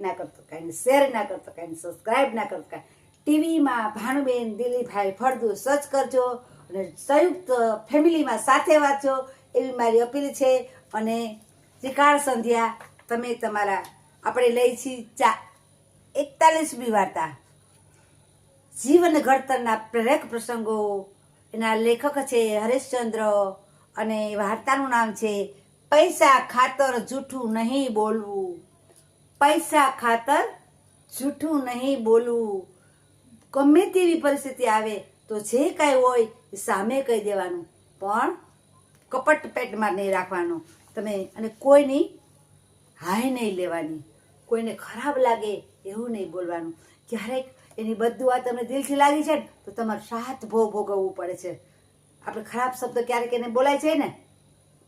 ના કરતો કાંઈ શેર ના કરતો કાંઈ સબસ્ક્રાઈબ ના કરતો કાંઈ. ટીવીમાં ભાનુબેન, દિલીપભાઈ ફળદુ સર્ચ કરજો અને સંયુક્ત ફેમિલીમાં સાથે વાંચો એવી મારી અપીલ છે. અને ત્રિકાળ સંધ્યા, તમે તમારા, આપણે લઈ છીએ ચા. એકતાલીસમી વાર્તા. જીવન ઘડતરના પ્રેરક પ્રસંગો. એના લેખક છે હરેશચંદ્ર અને વાર્તાનું નામ છે, પૈસા ખાતર જૂઠું નહીં બોલવું. પૈસા ખાતર જૂઠું નહીં બોલવું. ગમે તેવી પરિસ્થિતિ આવે તો જે કાંઈ હોય એ સામે કહી દેવાનું. પણ કપટ પેટમાં નહીં રાખવાનું. તમે અને કોઈની હાય નહીં લેવાની. કોઈને ખરાબ લાગે એવું નહીં બોલવાનું. ક્યારેક એની બધું વાત તમને દિલથી લાગી છે ને, તો તમારે સાત ભોગ ભોગવવું પડે છે. આપણે ખરાબ શબ્દ ક્યારેક એને બોલાય છે ને,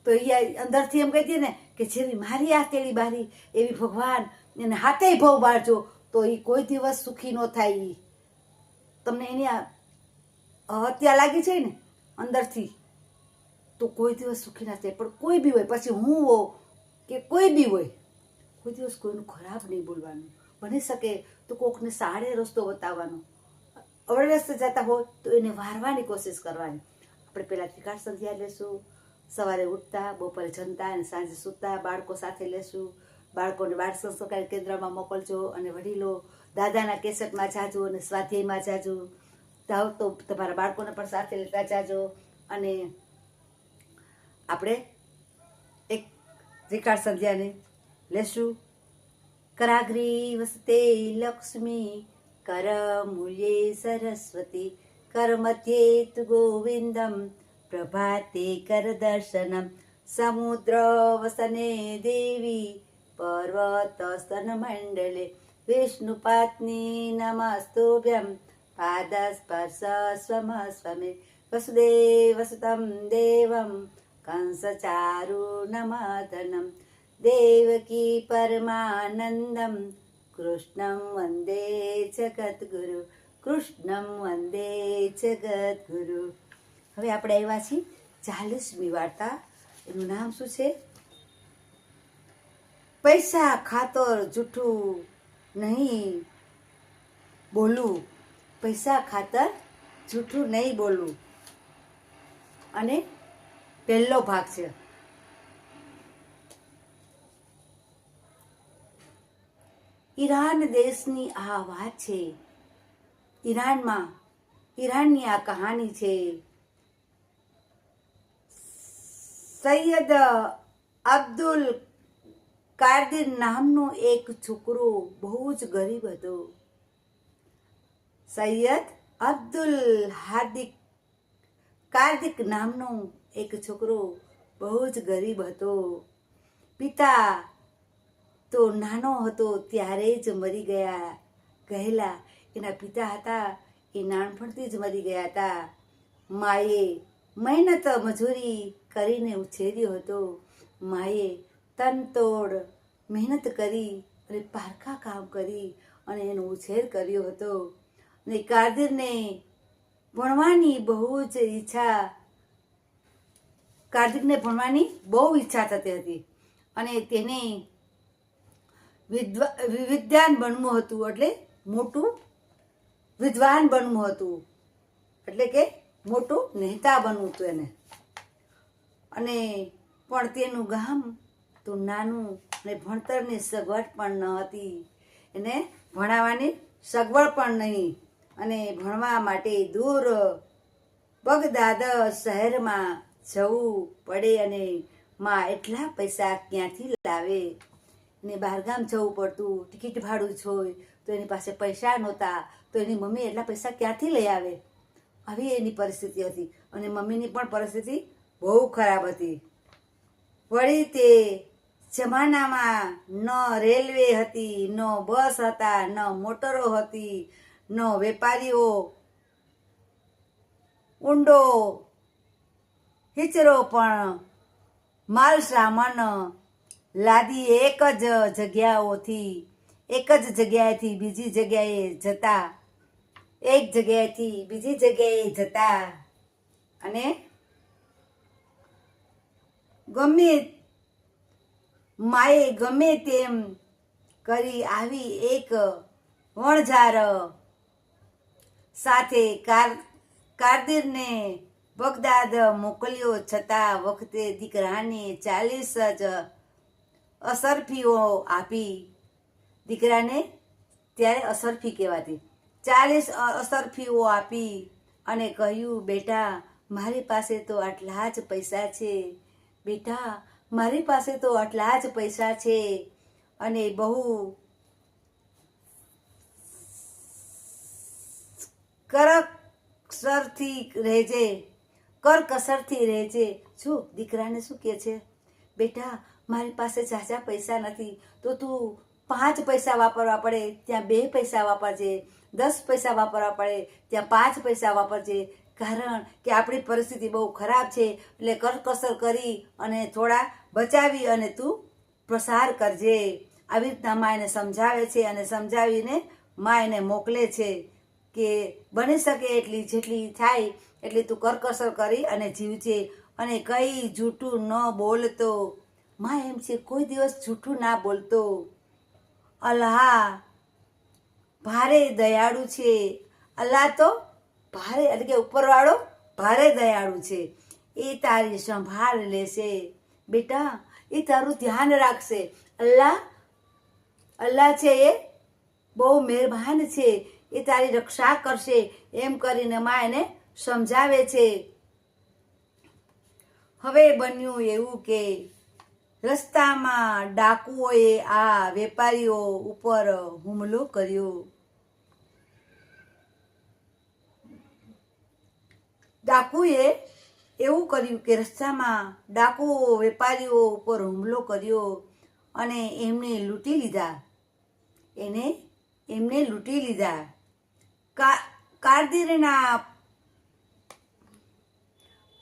તો એ અંદરથી એમ કહી દઈએ ને કે જેવી મારી આ તેડી બારી, એવી ભગવાન એને હાથે ભોગ બાળજો તો એ કોઈ દિવસ સુખી ન થાય એ તમને એની હત્યા લાગી છે ને અંદરથી, તો કોઈ દિવસ સુખી ના થાય. પણ કોઈ બી હોય, પછી હું હો કે કોઈ બી હોય, કોઈ દિવસ કોઈનું ખરાબ નહીં બોલવાનું. બની શકે તો કોકને સાડે રસ્તો બતાવવાનો. અવળે રસ્તે જતા હોય, તો એને વારવાની કોશિશ કરવાની. આપણે પહેલાં ત્રિકાળ સંધ્યા લેશું, સવારે ઉઠતા, બપોરે જમતા અને સાંજે સૂતા, બાળકો સાથે લેશું. બાળકોને બાળ સંસ્કાર કેન્દ્રમાં મોકલજો અને વડીલો દાદાના કેસેટમાં જાજો અને સ્વાધ્યાયમાં જાજો. જાઓ તો તમારા બાળકોને પણ સાથે લેતા જાજો. અને આપણે એક ત્રિકાળ સંધ્યાને લેશું. કરાગ્રી વસતે લક્ષ્મી કર મૂલ્યે સરસ્વતી કર મધ્યે તુ ગોવિંદમ, પ્રભાતે કર દર્શનમ, સમુદ્ર વસને દેવી પર્વત સ્તન नमस्तुभ्यं पादस्पर्श स्वमस्वमे वसुदेवसुतं देवं સ્વમ સ્વમે વસુદેવ कृष्णं દેવમ जगद्गुरु કૃષ્ણમ વંદે જગદગુરુ હવે આપણે આવ્યા છીએ ચાલીસમી વાર્તા. એનું નામ શું છે? પૈસા, ખાતર, જૂઠું નહીં બોલવું પૈસા, ખાતર, જૂઠું નહીં બોલવું અને પહેલો ભાગ છે. ઈરાન દેશની આ વાત છે. ઈરાનમાં, ઈરાનની આ કહાની છે. સૈયદ અબ્દુલ કાદિર નામનો એક છોકરો બહુ જ ગરીબ હતો. સૈયદ અબ્દુલ હાર્દિક કાર્દિક નામનો એક છોકરો બહુ જ ગરીબ હતો. પિતા તો નાનો હતો ત્યારે જ મરી ગયા. ગયેલા એના પિતા હતા, એ નાનપણથી જ મરી ગયા હતા. માએ મહેનત, મજૂરી કરીને ઉછેર્યો હતો. માએ તનતોડ મહેનત કરી અને પારખા કામ કરી અને એનો ઉછેર કર્યો હતો. અને કાદરને ભણવાની બહુ જ ઈચ્છા કાર્તિકને ભણવાની બહુ ઈચ્છા થતી હતી. અને તેને વિદ્વા, વિદ્વાન બનવું હતું એટલે મોટું વિદ્વાન બનવું હતું. એટલે કે મોટું નેતા બનવું હતું એને. અને પણ તેનું ગામ તો નાનું અને ભણતરની સગવડ પણ ન હતી. એને ભણાવવાની સગવડ પણ નહીં. અને ભણવા માટે દૂર બગદાદ શહેરમાં જવું પડે અને માં એટલા પૈસા ક્યાંથી લાવે? ને બહારગામ જવું પડતું, ટિકિટ ભાડું જોઈ તો એની પાસે પૈસા નહોતા, તો એની મમ્મી એટલા પૈસા ક્યાંથી લઈ આવે? આવી એની પરિસ્થિતિ હતી. અને મમ્મીની પણ પરિસ્થિતિ બહુ ખરાબ હતી. વળી તે જમાનામાં ન રેલવે હતી, ન બસ હતા, ન મોટરો હતી, ન વેપારીઓ, ઊંડો હિચરો પણ માલ સામાન લાદી એક જ જગ્યાઓથી, એક જ જગ્યાએથી બીજી જગ્યાએ જતા, એક જગ્યાએથી બીજી જગ્યાએ જતા. અને ગમે માએ ગમે તેમ કરી આવી એક વણઝાર સાથે કાર, કારદીરને બગદાદ મોકલ્યો છતાં વખતે દીકરાને ચાલીસ જ અસરફીઓ આપી. દીકરાને ત્યારે અસરફી કહેવાતી. ચાલીસ અસરફીઓ આપી અને કહ્યું, બેટા, મારી પાસે તો આટલા જ પૈસા છે. બેટા મારી પાસે તો આટલા જ પૈસા છે અને બહુ કરકસરથી રહેજે કરકસરથી રહેજે. શું દીકરાને શું કહે છે? બેટા, મારી પાસે ઝાઝા પૈસા નથી, તો તું પાંચ પૈસા વાપરવા પડે, ત્યાં બે પૈસા વાપરજે, દસ પૈસા વાપરવા પડે, ત્યાં પાંચ પૈસા વાપરજે કારણ કે આપણી પરિસ્થિતિ બહુ ખરાબ છે, એટલે કરકસર કરી અને થોડા બચાવી અને તું પ્રસાર કરજે. આવી રીતના મા એને સમજાવે છે અને સમજાવીને મા એને મોકલે છે કે બની શકે એટલી જેટલી થાય એટલી તું કરકસર કરી અને જીવજે અને કંઈ જૂઠું ન બોલતો. મા એમ છે, કોઈ દિવસ જૂઠું ના બોલતો. અલ્લાહ, ભારે દયાળુ છે. અલ્લાહ તો ભારે, એટલે કે ઉપરવાળો ભારે દયાળુ છે. એ તારી સંભાળ લેશે. બેટા, એ તારું ધ્યાન રાખશે. અલ્લાહ અલ્લાહ છે એ બહુ મહેરબાન છે. એ તારી રક્ષા કરશે. એમ કરીને માં એને સમજાવે છે. હવે બન્યું એવું કે રસ્તામાં ડાકુઓએ આ વેપારીઓ ઉપર હુમલો કર્યો. ડાકુએ એવું કર્યું કે રસ્તામાં ડાકુઓ વેપારીઓ ઉપર હુમલો કર્યો અને એમને લૂંટી લીધા. એને એમને લૂંટી લીધા. કા, કારદીરના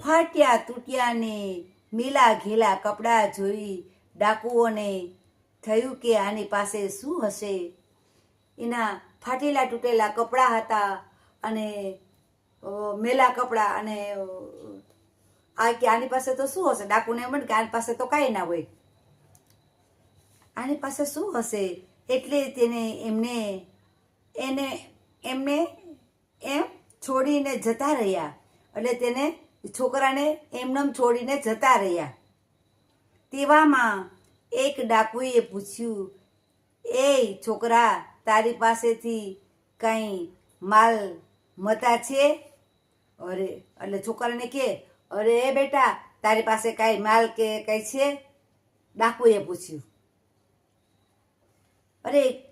ફાટ્યા તૂટ્યા ને મેલા ઘેલા કપડાં જોઈ ડાકુઓને થયું કે આની પાસે શું હશે? એના ફાટેલા તૂટેલા કપડાં હતા અને મેલા કપડાં અને આ કે આની પાસે તો શું હશે? ડાકુને એમ કે આની પાસે તો કાંઈ ના હોય. આની પાસે શું હશે? એટલે તેને એમને, એને, એમને એમ છોડીને જતા રહ્યા. એટલે તેને છોકરાને એમનેમ છોડીને જતા રહ્યા. તેવામાં એક ડાકુએ પૂછ્યું એ છોકરા, તારી પાસેથી કંઈ માલ મતા છે? અરે, એટલે છોકરાને કે, અરે બેટા, તારી પાસે કાંઈ માલ કે કંઈ છે? ડાકુએ પૂછ્યું. અરે,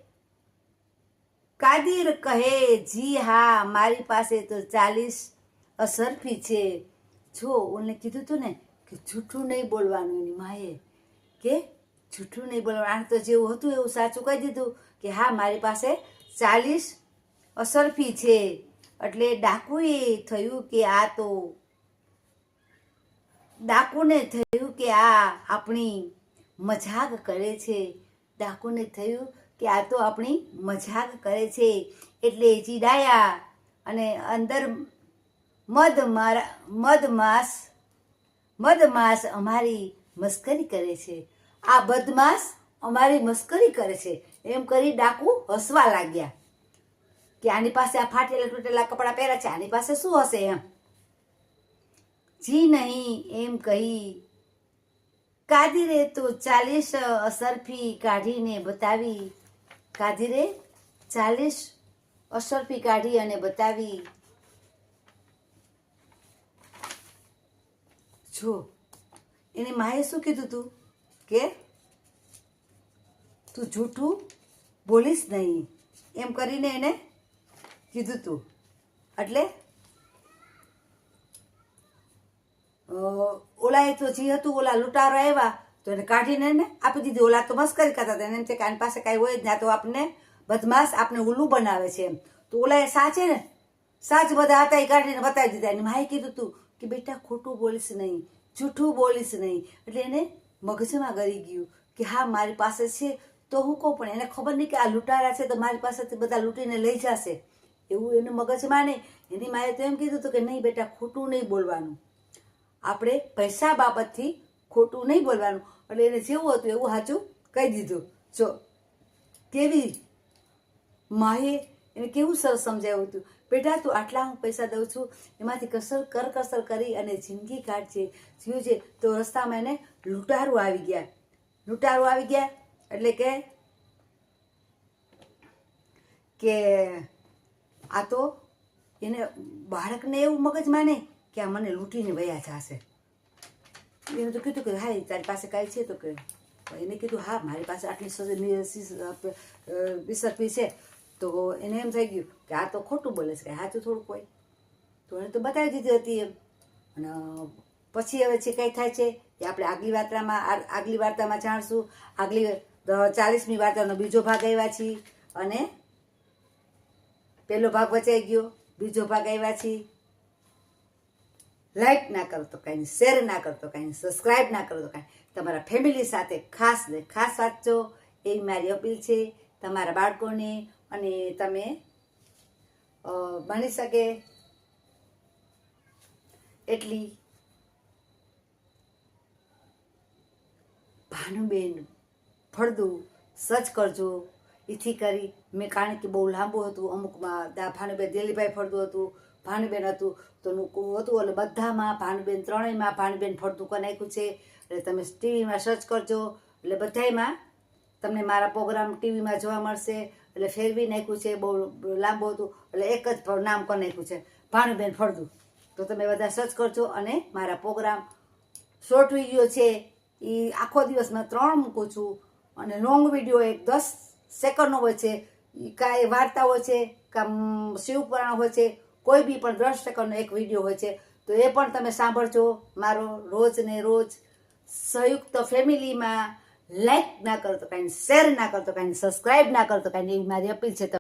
કાદિર કહે, જી હા, મારી પાસે તો ચાલીસ અસરફી છે. જો ઓને કીધું હતું ને કે જૂઠું નહીં બોલવાનું એની માએ, કે જૂઠું નહીં બોલવાનું. આને તો જેવું હતું એવું સાચું કહી દીધું કે, હા, મારી પાસે ચાલીસ અસરફી છે. એટલે ડાકુએ થયું કે આ તો ડાકુને થયું કે આ આપણી મજાક કરે છે. ડાકુને થયું કે આ તો આપણી મજાક કરે છે. એટલે ચીડાયા અને અંદર મધ મારા મધમાસ મધમાસ અમારી મસ્કરી કરે છે. આ બદમાસ અમારી મસ્કરી કરે છે. એમ કરી ડાકુ હસવા લાગ્યા. કે આની પાસે આ ફાટેલા તૂટેલા કપડાં પહેર્યા છે, આની પાસે શું હશે એમ? જી નહીં, એમ કહી કાદીરે તો ચાલીસ અસરફી કાઢીને બતાવી કાદીરે ચાલીસ અસરફી કાઢી અને બતાવી. જો, એની માએ શું કીધું તું? કે તું જૂઠું બોલીશ નહીં. એમ કરીને એને કીધું તું. એટલે? ઓલાએ તો જે હતું, ઓલા લૂંટારો આવ્યા, તો એને કાઢીને એને આપી દીધી. ઓલા તો મસ્કરી કરતા હતા. એમ છે કે આની પાસે કાંઈ હોય જ ના, તો આપને બદમાશ, આપને ઉલ્લું બનાવે છે એમ. તો ઓલાએ સાચે ને સાચ બધા હતા એ કાઢીને બતાવી દીધા. એની માએ કીધું તું કે, બેટા, ખોટું બોલીશ નહીં, જૂઠું બોલીશ નહીં. એટલે એને મગજમાં ગળી ગયું કે, હા, મારી પાસે છે, તો હું કહું, પણ એને ખબર નહીં કે આ લૂંટારા છે, તો મારી પાસેથી બધા લૂંટીને લઈ જશે. એવું એને મગજમાં નહીં એની માએ તો એમ કીધું હતું કે, નહીં બેટા, ખોટું નહીં બોલવાનું. આપણે પૈસા બાબતથી ખોટું નહીં બોલવાનું. એટલે એને જેવું હતું એવું સાચું કહી દીધું. જો, કેવી માએ એને કેવું સરસ સમજાવ્યું હતું. બેટા, તું આટલા હું પૈસા દઉં છું, એમાંથી કસર કર કસર કરી અને જિંદગી કાઢજે. છે તો રસ્તામાં એને લૂંટારું આવી ગયા. લૂંટારું આવી ગયા એટલે કે કે આ તો એને બાળકને એવું મગજમાં નહીં કે આ મને લૂંટીને વયા જશે. એને તો કીધું કે હા તારી પાસે કાંઈ છે? તો કે, એને કીધું, હા, મારી પાસે આટલી વિસર્પી છે. તો એને એમ થઈ ગયું કે, આ તો ખોટું બોલે છે કે સાચું થોડુંક કોઈ. તો એને તો બતાવી દીધી હતી એમ. અને પછી હવે જે કંઈ થાય છે એ આપણે આગલી વાર્તામાં આગલી વાર્તામાં જાણશું. આગલી ચાલીસમી વાર્તાનો બીજો ભાગ આવ્યા છીએ. અને પહેલો ભાગ વચાઈ ગયો, બીજો ભાગ આવ્યા છે. લાઈક ના કરો તો કાંઈ શેર ના કરો તો કાંઈ સબસ્ક્રાઈબ ના કરો તો કાંઈ તમારા ફેમિલી સાથે ખાસ ને ખાસ વાંચજો. એ મારી અપીલ છે, તમારા બાળકોને અને તમે ભણી શકે એટલી ભાનુબેન ફળદું સર્ચ કરજો. એથી કરી મેં કારણ કે બહુ લાંબુ હતું અમુકમાં ત્યાં ભાનુબેન દિલીભાઈ ફળદું હતું, ભાનુબેન હતું, તો હતું એટલે બધામાં ભાનુબેન ત્રણેયમાં ભાનુબેન ફરતું કરી નાખ્યું છે. એટલે તમે ટીવીમાં સર્ચ કરજો, એટલે બધાયમાં તમને મારા પ્રોગ્રામ ટીવીમાં જોવા મળશે. એટલે ફેરવી નાખ્યું છે, બહુ લાંબુ હતું, એટલે એક જ નામ કરી નાખ્યું છે, ભાનુબેન ફળદું તો તમે બધા સર્ચ કરજો અને મારા પ્રોગ્રામ શોર્ટ વીડિયો છે એ આખો દિવસમાં ત્રણ મૂકું છું. અને લોંગ વીડિયો એક દસ સેકન્ડનો હોય છે કાંઈ વાર્તાઓ છે કાં શિવપુરાણ હોય છે, કોઈ બી પણ દસ સેકન્ડનો એક વીડિયો હોય છે, તો એ પણ તમે સાંભળજો. મારો રોજ ને રોજ સંયુક્ત ફેમિલીમાં લાઈક ના કરો તો કાંઈ શેર ના કરો તો કાંઈ સબસ્ક્રાઈબ ના કરો તો કાંઈ, એવી મારી અપીલ છે